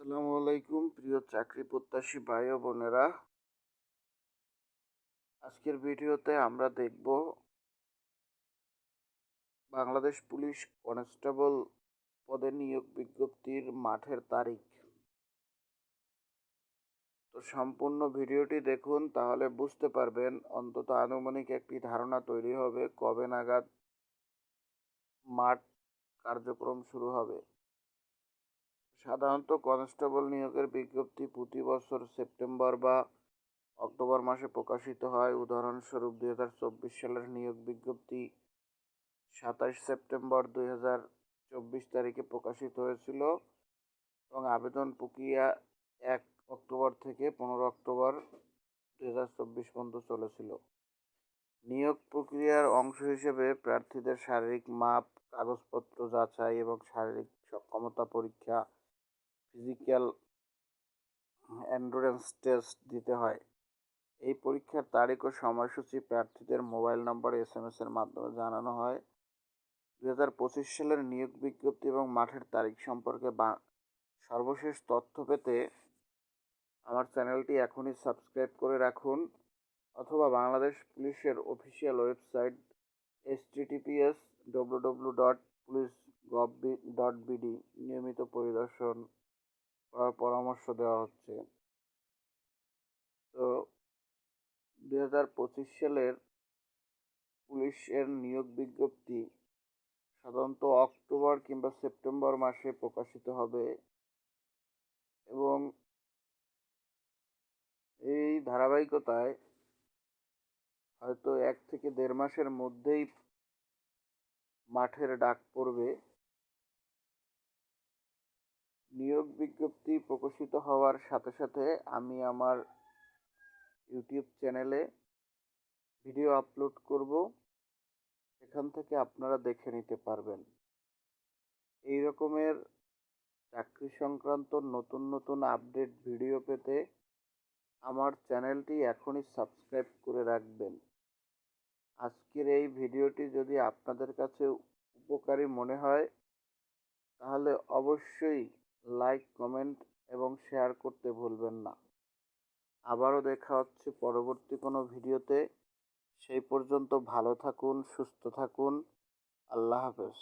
আসসালামু আলাইকুম, প্রিয় চাকরি প্রত্যাশী ভাই ও বোনেরা। আজকের ভিডিওতে আমরা দেখব বাংলাদেশ পুলিশ কনস্টেবল পদে নিয়োগ বিজ্ঞপ্তির মাঠের তারিখ। তো সম্পূর্ণ ভিডিওটি দেখুন, তাহলে বুঝতে পারবেন অন্তত আনুমানিক একটি ধারণা তৈরি হবে কবে নাগাদ মাঠ কার্যক্রম শুরু হবে। সাধারণত কনস্টেবল নিয়োগের বিজ্ঞপ্তি প্রতি বছর সেপ্টেম্বর বা অক্টোবর মাসে প্রকাশিত হয়। উদাহরণস্বরূপ, দুই হাজার চব্বিশ সালের নিয়োগ বিজ্ঞপ্তি সাতাশ সেপ্টেম্বর দুই হাজার চব্বিশ তারিখে প্রকাশিত হয়েছিল এবং আবেদন প্রক্রিয়া এক অক্টোবর থেকে পনেরো অক্টোবর দুই হাজার চব্বিশ পর্যন্ত চলেছিল। নিয়োগ প্রক্রিয়ার অংশ হিসেবে প্রার্থীদের শারীরিক মাপ, কাগজপত্র যাচাই এবং শারীরিক সক্ষমতা পরীক্ষা ফিজিক্যাল অ্যান্ডুরেন্স টেস্ট দিতে হয়। এই পরীক্ষার তারিখ ও সময়সূচি প্রার্থীদের মোবাইল নম্বর এস এম এসের মাধ্যমে জানানো হয়। দু হাজার পঁচিশ সালের নিয়োগ বিজ্ঞপ্তি এবং মাঠের তারিখ সম্পর্কে সর্বশেষ তথ্য পেতে আমার চ্যানেলটি এখনই সাবস্ক্রাইব করে রাখুন অথবা বাংলাদেশ পুলিশের official website S TTPS W W dot police gov dot BD নিয়মিত পরিদর্শন করার পরামর্শ দেওয়া হচ্ছে। তো দুই হাজার পঁচিশ সালের পুলিশের নিয়োগ বিজ্ঞপ্তি সাধারণত অক্টোবর কিংবা সেপ্টেম্বর মাসে প্রকাশিত হবে এবং এই ধারাবাহিকতায় হয়তো এক থেকে দেড় মাসের মধ্যেই মাঠের ডাক পড়বে। নিয়োগ বিজ্ঞপ্তি প্রকাশিত হওয়ার সাথে সাথে আমি আমার ইউটিউব চ্যানেলে ভিডিও আপলোড করব। সেখান থেকে আপনারা দেখে নিতে পারবেন। এই রকমের চাকরি সংক্রান্ত নতুন নতুন আপডেট ভিডিও পেতে আমার চ্যানেলটি এখনই সাবস্ক্রাইব করে রাখবেন। আজকের এই ভিডিওটি যদি আপনাদের কাছে উপকারী মনে হয়, তাহলে অবশ্যই লাইক কমেন্ট এবং শেয়ার করতে ভুলবেন না। আবারও দেখা হচ্ছে পরবর্তী কোনো ভিডিওতে। সেই পর্যন্ত ভালো থাকুন, সুস্থ থাকুন। আল্লাহ হাফেজ।